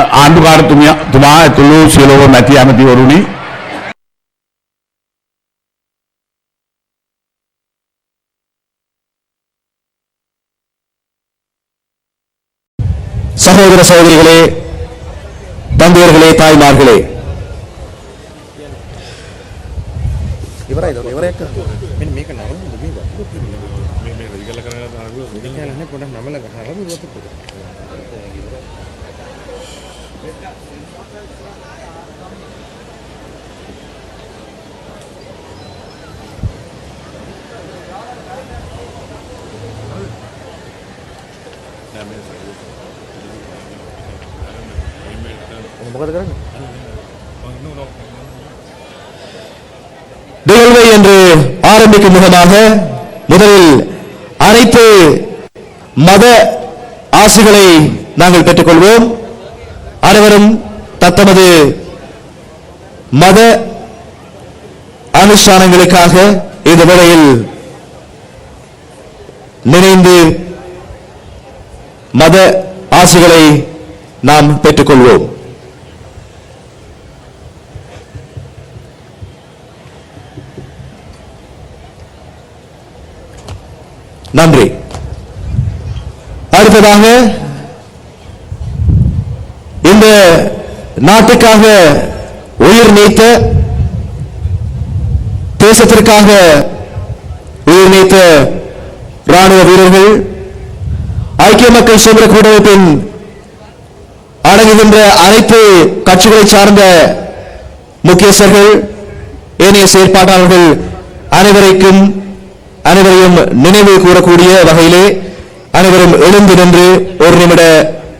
ආණ්ඩුකාරතුමිය තුමා ඇතුළු සියලුම මැති ඇමතිවරුනි சகோதர சகோதரிகளே தந்தையர்களே தாய்மார்களே මෙන්න මේක නරඹන්න මේ වතුර என்று ஆரம்பிக்கும் முகமாக முதலில் அனைத்து மத ஆசுகளை நாங்கள் பெற்றுக்கொள்வோம். அனைவரும் தத்தமது மத அனுஷ்டானங்களுக்காக இந்த வேளையில் நினைந்து மத ஆசைகளை நாம் பெற்றுக்கொள்வோம். நன்றி. அடுத்ததாக இந்த நாட்டுக்காக உயிர் நீத்த தேசத்திற்காக உயிர் நீத்த ராணுவ வீரர்கள் ஐக்கிய மக்கள் சுதந்திர கூட்டமைப்பின் அடங்குகின்ற அனைத்து கட்சிகளை சார்ந்த முக்கியஸ்தர்கள் ஏனைய செயற்பாட்டாளர்கள் அனைவரைக்கும் அனைவரையும் நினைவு கூறக்கூடிய வகையிலே அனைவரும் எழுந்து நின்று ஒரு நிமிட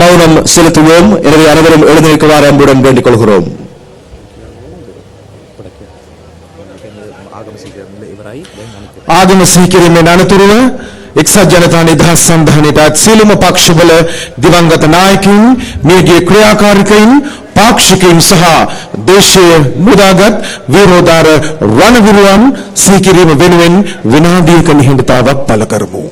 மௌனம் செலுத்துவோம். எனவே அனைவரும் எழுந்து நிற்குமாறு அன்புடன் வேண்டிக் கொள்கிறோம். ஆகம சீக்கிரம் நான் துருவேன் අනිත් ආගම සීකිරීමෙන් අනතුරුව එක්සත් ජනතා නිදහස් සන්ධානයටත් සියලුම පක්ෂවල දිවංගත නායකින් මියගිය ක්‍රියාකාරිකයින් පාක්ෂිකයින් සහ දේශය මුදාගත් විරෝධාර රණවිරුවන් සීකිරීම වෙනුවෙන් විනාඩියක නිහඬතාවක් පළ කරමු.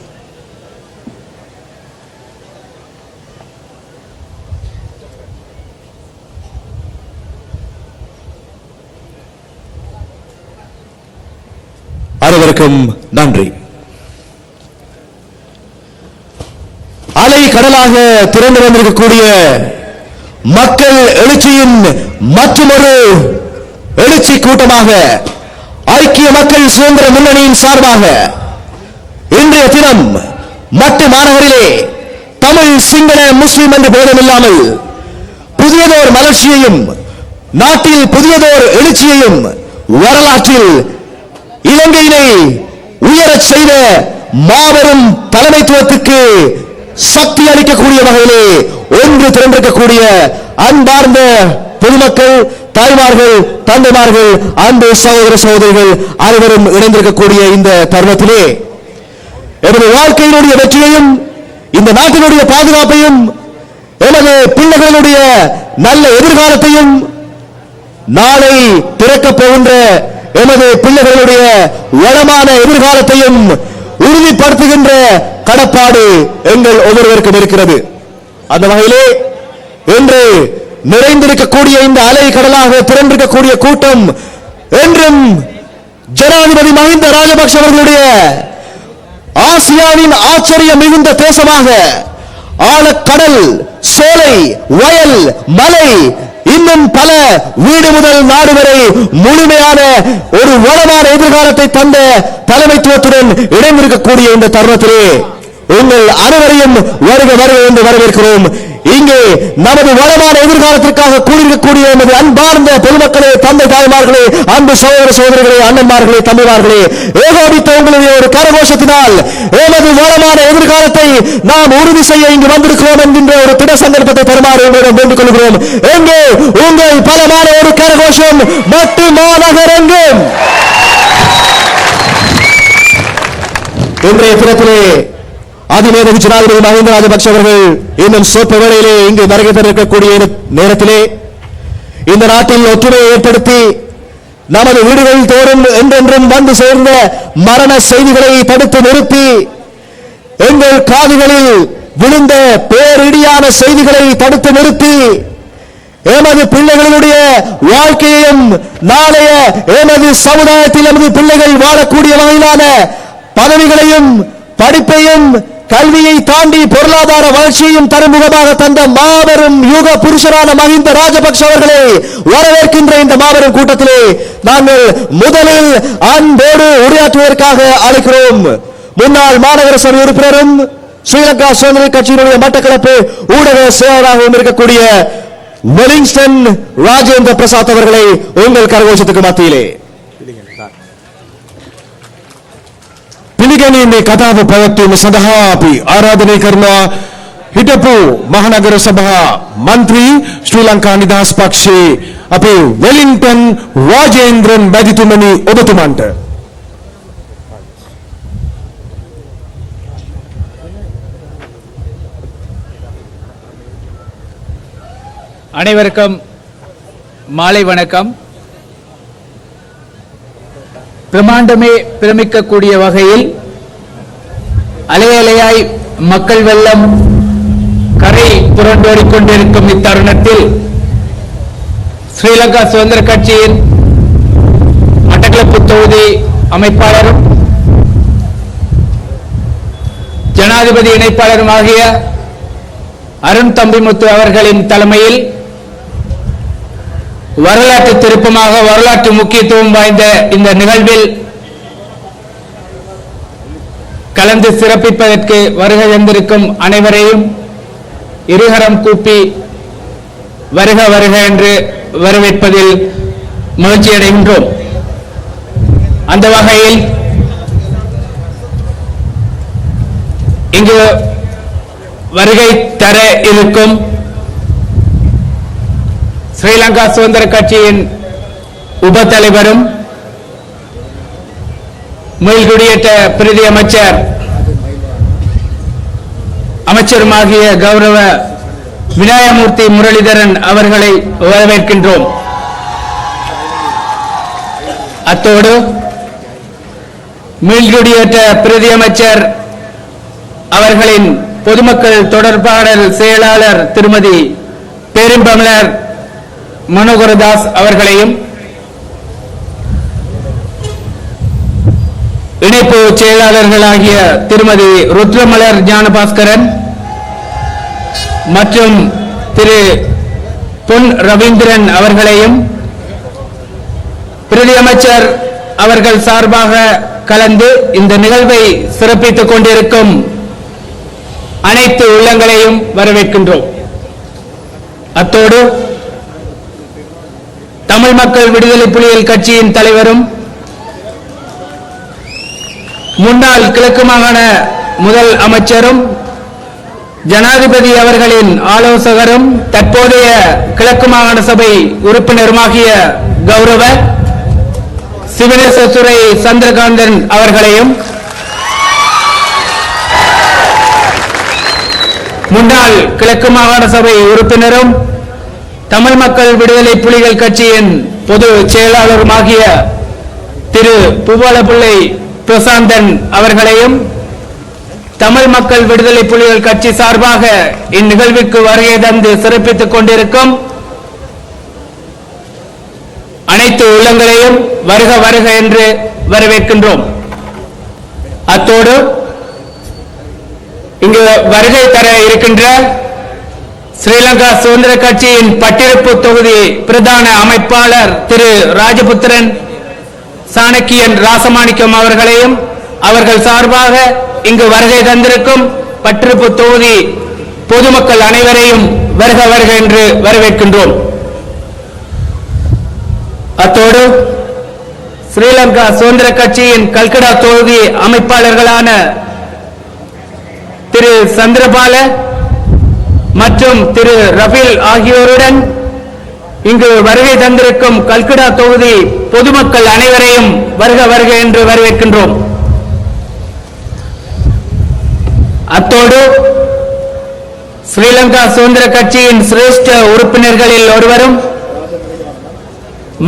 அனைவருக்கும் நன்றி அலை கடலாக திறந்து வந்திருக்கக்கூடிய மக்கள் எழுச்சியின் மற்றொரு எழுச்சி கூட்டமாக ஐக்கிய மக்கள் சுதந்திர முன்னணியின் சார்பாக இன்றைய தினம் மட்டு மாநகரிலே தமிழ் சிங்கள முஸ்லிம் என்று பேதமில்லாமல் புதியதோர் மலர்ச்சியையும் நாட்டில் புதியதோர் எழுச்சியையும் வரலாற்றில் இலங்கையினை உயரச் செய்த மாபெரும் தலைமைத்துவத்துக்கு சக்தி அளிக்கக்கூடிய வகையிலே ஒன்று திரண்டிருக்கக்கூடிய அன்பார்ந்த பொதுமக்கள் தாய்மார்கள் தந்தைமார்கள் அன்பு சகோதர சகோதரிகள் அனைவரும் இணைந்திருக்கக்கூடிய இந்த தருணத்திலே எமது வாழ்க்கையினுடைய வெற்றியையும் இந்த நாட்டினுடைய பாதுகாப்பையும் எமது பிள்ளைகளுடைய நல்ல எதிர்காலத்தையும் நாளை திறக்கப் போகின்ற எமது பிள்ளைகளுடைய வளமான எதிர்காலத்தையும் உறுதிப்படுத்துகின்ற கடப்பாடு எங்கள் ஒவ்வொருவருக்கும் இருக்கிறது. அந்த வகையிலே இன்று நிறைந்திருக்கக்கூடிய இந்த அலை கடலாக திறந்திருக்கக்கூடிய கூட்டம் என்றும் ஜனாதிபதி மஹிந்த ராஜபக்ஷ அவர்களுடைய ஆசியாவின் ஆச்சரியம் மிகுந்த தேசமாக ஆழக்கடல் சோலை வயல் மலை இன்னும் பல வீடு முதல் நாடு வரை முழுமையான ஒரு வளமான எதிர்காலத்தை தந்த தலைமைத்துவத்துடன் இணைந்திருக்கக்கூடிய இந்த தருணத்திலே உங்கள் அனைவரையும் வருக வருக என்று வரவேற்கிறோம். இங்கே நமது வளமான எதிர்காலத்திற்காக கூடியிருக்கக்கூடிய நமது அன்பார்ந்த பொதுமக்களே தந்தை தாய்மார்களே அன்பு சகோதர சகோதரிகளே அண்ணன்மார்களே தம்பிமார்களே ஏகோபித்த உங்களுடைய ஒரு கரகோஷத்தினால் எமது வளமான எதிர்காலத்தை நாம் உறுதி செய்ய இங்கு வந்திருக்கிறோம் என்கின்ற ஒரு திட சந்தர்ப்பத்தை பெருமாறு உங்களிடம் வேண்டிக் கொள்கிறோம். எங்கே? உங்கள் பலமான ஒரு கரகோஷம் மட்டு மாநகரெங்கும். இன்றைய தினத்திலே அதிமேதகு ஜனாதிபதி மஹிந்த ராஜபக்ஷ அவர்கள் இன்னும் சொற்ப வேளையிலே இங்கு வருகை இருக்கக்கூடிய நேரத்திலே இந்த நாட்டில் ஒற்றுமையை ஏற்படுத்தி நமது வீடுகள் தோறும் என்றென்றும் வந்து சேர்ந்த மரண செய்திகளை தடுத்து நிறுத்தி எங்கள் காதுகளில் விழுந்த பேரிடியான செய்திகளை தடுத்து நிறுத்தி எமது பிள்ளைகளுடைய வாழ்க்கையையும் நாளைய எமது சமுதாயத்தில் எமது பிள்ளைகள் வாழக்கூடிய வகையிலான பதவிகளையும் படிப்பையும் கல்வியை தாண்டி பொருளாதார வளர்ச்சியையும் தருமுகமாக தந்த மாபெரும் யுக புருஷரான மஹிந்த ராஜபக்ஷ அவர்களை வரவேற்கின்ற இந்த மாபெரும் கூட்டத்திலே நாங்கள் முதலில் அன்போடு உரையாற்றுவதற்காக அழைக்கிறோம். முன்னாள் மாநகர சபை உறுப்பினரும் ஸ்ரீலங்கா சுதந்திர கட்சியினுடைய மட்டக்களப்பு ஊடக செயலராகவும் இருக்கக்கூடிய வெலிங்ஸ்டன் ராஜேந்திர பிரசாத் அவர்களை உங்கள் கரகோஷத்துக்கு மத்தியிலே. පිළිගැනීමේ කතාව පැවැත්වීම සඳහා අපි ආරාධනය කරනවා හිටපු මහනගර සභා මන්ත්‍රී ශ්‍රී ලංකා නිදහස් පක්ෂයේ අපේ වෙලින්ටන් රාජේන්ද්‍රන් මැතිතුමනි ඔබතුමන්ට அனைவருக்கும் மாலை வணக்கம் பிரமாண்டமே பிரமிக்கக்கூடிய வகையில் அலையலையாய் மக்கள் வெள்ளம் கரை புரண்டோடிக் கொண்டிருக்கும் இத்தருணத்தில் ஸ்ரீலங்கா சுதந்திர கட்சியின் மட்டக்களப்பு தொகுதி அமைப்பாளரும் ஜனாதிபதி இணைப்பாளரும் ஆகிய அருண் தம்பிமுத்து அவர்களின் தலைமையில் வரலாற்று திருப்பமாக வரலாற்று முக்கியத்துவம் வாய்ந்த இந்த நிகழ்வில் கலந்து சிறப்பிப்பதற்கு வருகை தந்திருக்கும் அனைவரையும் இருகரம் கூப்பி வருக வருக என்று வரவேற்பதில் மகிழ்ச்சி அடைகின்றோம். அந்த வகையில் இங்கு வருகை தர இருக்கும் ஸ்ரீலங்கா சுதந்திர கட்சியின் உப தலைவரும் மீள்குடியேற்ற பிரதி அமைச்சர் அமைச்சருமாகிய கௌரவ விநாயகமூர்த்தி முரளிதரன் அவர்களை வரவேற்கின்றோம். அத்தோடு மீள்குடியேற்ற பிரதி அமைச்சர் அவர்களின் பொதுமக்கள் தொடர்பாடல் செயலாளர் திருமதி பெரும்பமலர் மனோகரதாஸ் அவர்களையும் இணைப்பு செயலாளர்களாகிய திருமதி ருத்ரமலர் ஞானபாஸ்கரன் மற்றும் திரு பொன் ரவீந்திரன் அவர்களையும் பிரதி அமைச்சர் அவர்கள் சார்பாக கலந்து இந்த நிகழ்வை சிறப்பித்துக் கொண்டிருக்கும் அனைத்து உள்ளங்களையும் வரவேற்கின்றோம். அத்தோடு தமிழ் மக்கள் விடுதலை புலிகள் கட்சியின் தலைவரும் முன்னாள் கிழக்கு மாகாண முதல் அமைச்சரும் ஜனாதிபதி அவர்களின் ஆலோசகரும் தற்போதைய கிழக்கு மாகாண சபை உறுப்பினருமாகிய கௌரவ சிவனேசத்துறை சந்திரகாந்தன் அவர்களையும் முன்னாள் கிழக்கு மாகாண சபை உறுப்பினரும் தமிழ் மக்கள் விடுதலை புலிகள் கட்சியின் பொது செயலாளருமாகிய திரு புவலபிள்ளை பிரசாந்தன் அவர்களையும் தமிழ் மக்கள் விடுதலை புலிகள் கட்சி சார்பாக இந்நிகழ்விற்கு வருகை தந்து சிறப்பித்துக் கொண்டிருக்கும் அனைத்து உள்ளங்களையும் வருக வருக என்று வரவேற்கின்றோம். அத்தோடு இங்கு வருகை தர இருக்கின்ற ஸ்ரீலங்கா சுதந்திர கட்சியின் பட்டிருப்பு தொகுதி பிரதான அமைப்பாளர் திரு ராஜபுத்திரன் சாணக்கியன் ராசமாணிக்கம் அவர்களையும் அவர்கள் சார்பாக இங்கு வருகை தந்திருக்கும் பட்டிருப்பு தொகுதி பொதுமக்கள் அனைவரையும் வருக வருக என்று வரவேற்கின்றோம். அத்தோடு ஸ்ரீலங்கா சுதந்திர கட்சியின் கல்கடா தொகுதி அமைப்பாளர்களான திரு சந்திரபால மற்றும் திரு ரபில் ஆகியோருடன் இங்கு வருகை தந்திருக்கும் கல்கடா தொகுதி பொதுமக்கள் அனைவரையும் வருக வருக என்று வரவேற்கின்றோம். அத்தோடு ஸ்ரீலங்கா சுதந்திர கட்சியின் சிரேஷ்ட உறுப்பினர்களில் ஒருவரும்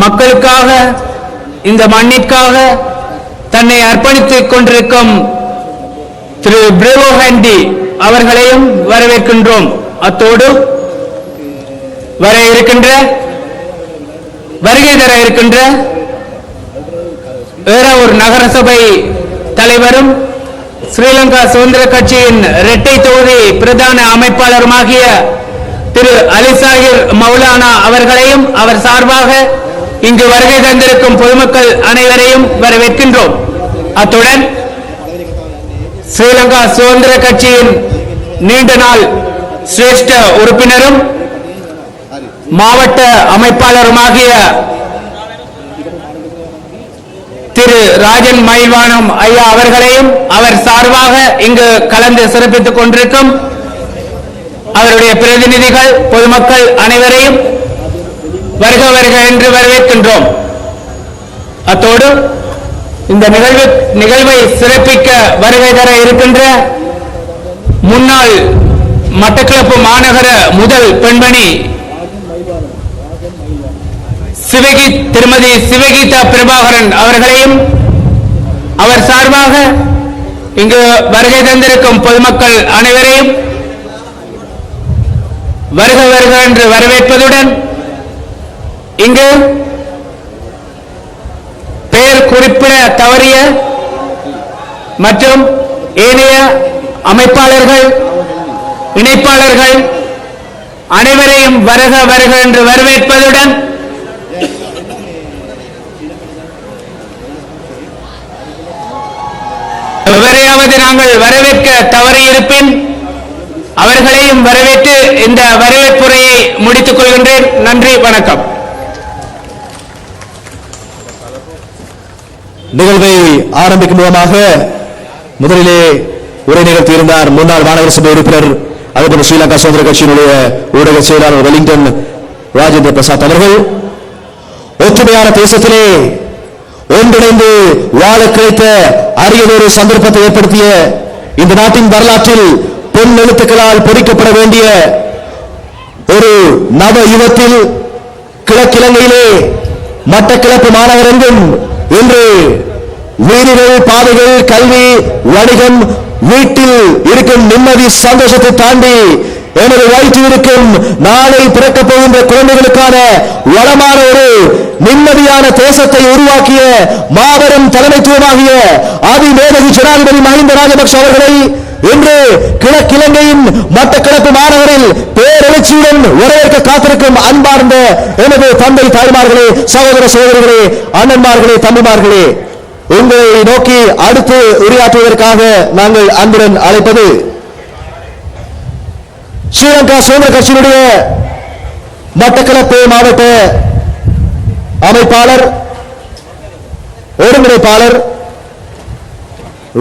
மக்களுக்காக இந்த மண்ணிற்காக தன்னை அர்ப்பணித்துக் கொண்டிருக்கும் திரு பிரேவோ அவர்களையும் வரவேற்கின்றோம். அத்தோடு வர இருக்கின்ற வருகை தர இருக்கின்ற வேற ஒரு நகரசபை தலைவரும் ஸ்ரீலங்கா சுதந்திர கட்சியின் இரட்டை தொகுதி பிரதான அமைப்பாளருமாகிய திரு அலிசாகிர் மௌலானா அவர்களையும் அவர் சார்பாக இங்கு வருகை தந்திருக்கும் பொதுமக்கள் அனைவரையும் வரவேற்கின்றோம். அத்துடன் ஸ்ரீலங்கா சுதந்திர கட்சியின் நீண்ட நாள் சிரேஷ்ட உறுப்பினரும் மாவட்ட அமைப்பாளருமாகிய திரு ராஜன் மயில்வானம் ஐயா அவர்களையும் அவர் சார்பாக இங்கு கலந்து சிறப்பித்துக் கொண்டிருக்கும் அவருடைய பிரதிநிதிகள் பொதுமக்கள் அனைவரையும் வருக வருக என்று வரவேற்கின்றோம். அத்தோடு இந்த நிகழ்வு நிகழ்வை சிறப்பிக்க வருகை தர இருக்கின்ற முன்னாள் மட்டக்களப்பு மாநகர முதல் பெண்மணி சிவகி திருமதி சிவகீதா பிரபாகரன் அவர்களையும் அவர் சார்பாக இங்கு வருகை தந்திருக்கும் பொதுமக்கள் அனைவரையும் வருக வருக என்று வரவேற்பதுடன் இங்கு பெயர் குறிப்பிட தவறிய மற்றும் ஏனைய அமைப்பாளர்கள் இணைப்பாளர்கள் அனைவரையும் வருக வருக என்று வரவேற்பதுடன் எவரையாவது நாங்கள் வரவேற்க தவறியிருப்பின் அவர்களையும் வரவேற்று இந்த வரவேற்புரையை முடித்துக் கொள்கின்றேன். நன்றி வணக்கம். நிகழ்வை ஆரம்பிக்கும் விதமாக முதலிலே உரை நிகழ்த்தியிருந்தார் முன்னாள் மாநகர சபை உறுப்பினர் அதேபோல ஸ்ரீலங்கா சுதந்திர கட்சியினுடைய ஊடக செயலாளர் வெலிங்டன் ராஜேந்திர பிரசாத் அவர்கள் ஒற்றுமையான தேசத்திலே ஒன்றிணைந்து வாழ கிடைத்த அரியதொரு சந்தர்ப்பத்தை ஏற்படுத்திய இந்த நாட்டின் வரலாற்றில் பொன் எழுத்துக்களால் பொறிக்கப்பட வேண்டிய ஒரு நவ யுகத்தில் கிழக்கிழங்கையிலே மட்டக்கிழப்பு மாணவர் என்றும் இன்று வீடுகள் பாதைகள் கல்வி வணிகம் வீட்டில் இருக்கும் நிம்மதி சந்தோஷத்தை தாண்டி எனது வயிற்றில் இருக்கும் நாளை பிறக்க போகின்ற குழந்தைகளுக்கான வளமான ஒரு நிம்மதியான தேசத்தை உருவாக்கிய மாபெரும் தலைமைத்துவமாகிய அதிமேதகு ஜனாதிபதி மஹிந்த ராஜபக்ஷ அவர்களை இன்று கிழக்கிழங்கையின் கிழக்கு மாநகரில் பேரெழுச்சியுடன் வரவேற்க காத்திருக்கும் அன்பார்ந்த எனது தந்தை தாய்மார்களே சகோதர சகோதரிகளே அண்ணன்மார்களே தம்பிமார்களே உங்களை நோக்கி அடுத்து உரையாற்றுவதற்காக நாங்கள் அன்புடன் அழைப்பது ஸ்ரீலங்கா சுதந்திர கட்சியினுடைய மட்டக்களப்பு மாவட்ட அமைப்பாளர் ஒருங்கிணைப்பாளர்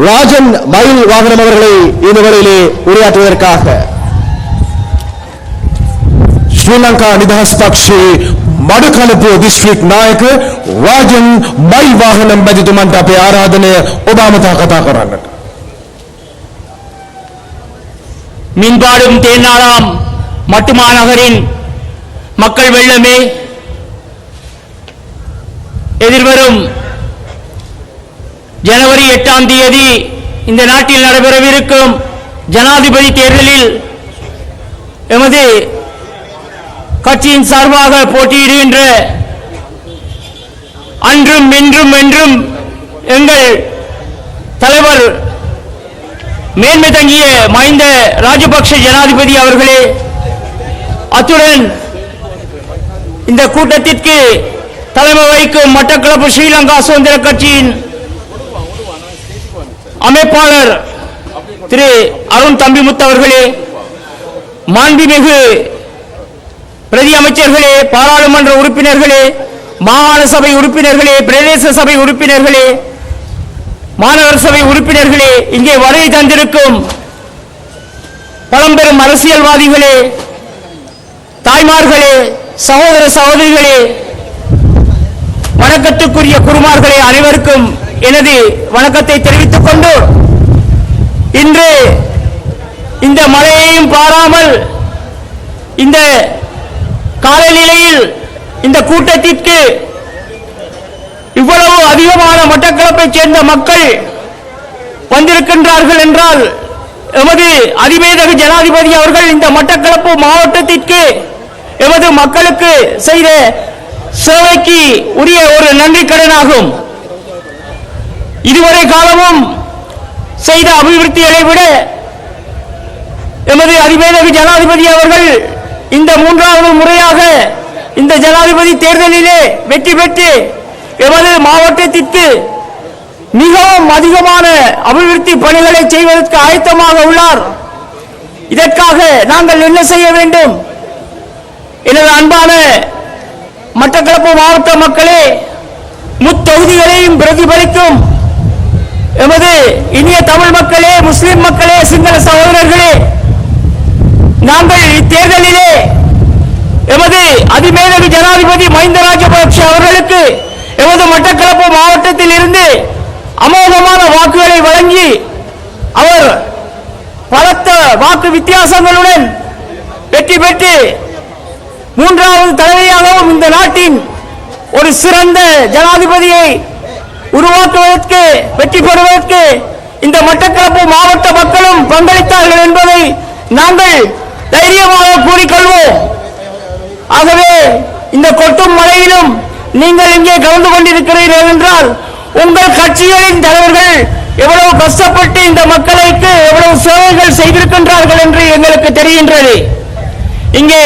ராஜன் மயில் வாகனம் அவர்களை இந்த வேளையிலே உரையாற்றுவதற்காக ஸ்ரீலங்கா நிதாஸ் பக்ஷி මඩකලපුව දිස්ත්‍රික් නායක රාජන් මයි වාහනම් මැතිතුමන්ට අපේ ආරාධනය ඔබාමතා කතා කරන්නට. மின்பாடும் தேனாளாம் மட்டுமாநகரின் மக்கள் வெள்ளமே எதிர்வரும் ஜனவரி எட்டாம் தேதி இந்த நாட்டில் நடைபெறவிருக்கும் ஜனாதிபதி தேர்தலில் எமது கட்சியின் சார்பாக போட்டியிடுகின்ற அன்றும் இன்றும் என்றும் எங்கள் தலைவர் மேன்மை தங்கிய மஹிந்த ராஜபக்ஷ ஜனாதிபதி அவர்களே அத்துடன் இந்த கூட்டத்திற்கு தலைமை வகிக்கும் மட்டக்களப்பு ஸ்ரீலங்கா சுதந்திர கட்சியின் அமைப்பாளர் திரு அருண் தம்பிமுத்து அவர்களே மாண்புமிகு பிரதி அமைச்சர்களே பாராளுமன்ற உறுப்பினர்களே மாகாண சபை உறுப்பினர்களே பிரதேச சபை உறுப்பினர்களே மாநகர சபை உறுப்பினர்களே இங்கே வருகை தந்திருக்கும் பழம்பெரும் அரசியல்வாதிகளே தாய்மார்களே சகோதர சகோதரிகளே வணக்கத்துக்குரிய குருமார்களே அனைவருக்கும் எனது வணக்கத்தை தெரிவித்துக் கொண்டு இன்று இந்த மழையையும் பாராமல் இந்த காலநிலையில் இந்த கூட்டத்திற்கு இவ்வளவு அதிகமான மட்டக்களப்பைச் சேர்ந்த மக்கள் வந்திருக்கின்றார்கள் என்றால் எமது அதிவேதக ஜனாதிபதி அவர்கள் இந்த மட்டக்களப்பு மாவட்டத்திற்கு எமது மக்களுக்கு செய்த சேவைக்கு உரிய ஒரு நன்றி கடனாகும். இதுவரை காலமும் செய்த அபிவிருத்திகளை விட எமது அதிபேதவி ஜனாதிபதி அவர்கள் இந்த மூன்றாவது முறையாக இந்த ஜனாதிபதி தேர்தலிலே வெற்றி பெற்று எமது மாவட்டத்திற்கு மிகவும் அதிகமான அபிவிருத்தி பணிகளை செய்வதற்கு ஆயத்தமாக உள்ளார். இதற்காக நாங்கள் என்ன செய்ய வேண்டும்? எனது அன்பான மட்டக்களப்பு மாவட்ட மக்களே முத்தொகுதிகளையும் பிரதிபலிக்கும் எமது இனிய தமிழ் மக்களே முஸ்லிம் மக்களே சிங்கள சகோதரர்களே நாங்கள் இத்தேர்தலிலே எமது அதிமேதவி ஜனாதிபதி மஹிந்த ராஜபக்ஷ அவர்களுக்கு எமது மட்டக்களப்பு மாவட்டத்தில் இருந்து அமோகமான வாக்குகளை வழங்கி அவர் பலத்த வாக்கு வித்தியாசங்களுடன் வெற்றி பெற்று மூன்றாவது தலைமையாகவும் இந்த நாட்டின் ஒரு சிறந்த ஜனாதிபதியை உருவாக்குவதற்கு வெற்றி பெறுவதற்கு இந்த மட்டக்களப்பு மாவட்ட மக்களும் பங்களித்தார்கள் என்பதை நாங்கள் தைரியமாக கூறிக்கொள்வோம். ஆகவே இந்த கொட்டும் மழையிலும் நீங்கள் இங்கே கலந்து கொண்டிருக்கிறீர்கள் என்றால் உங்கள் கட்சிகளின் தலைவர்கள் எவ்வளவு கஷ்டப்பட்டு இந்த மக்களுக்கு எவ்வளவு சேவைகள் செய்திருக்கின்றார்கள் என்று எங்களுக்கு தெரிகின்றது. இங்கே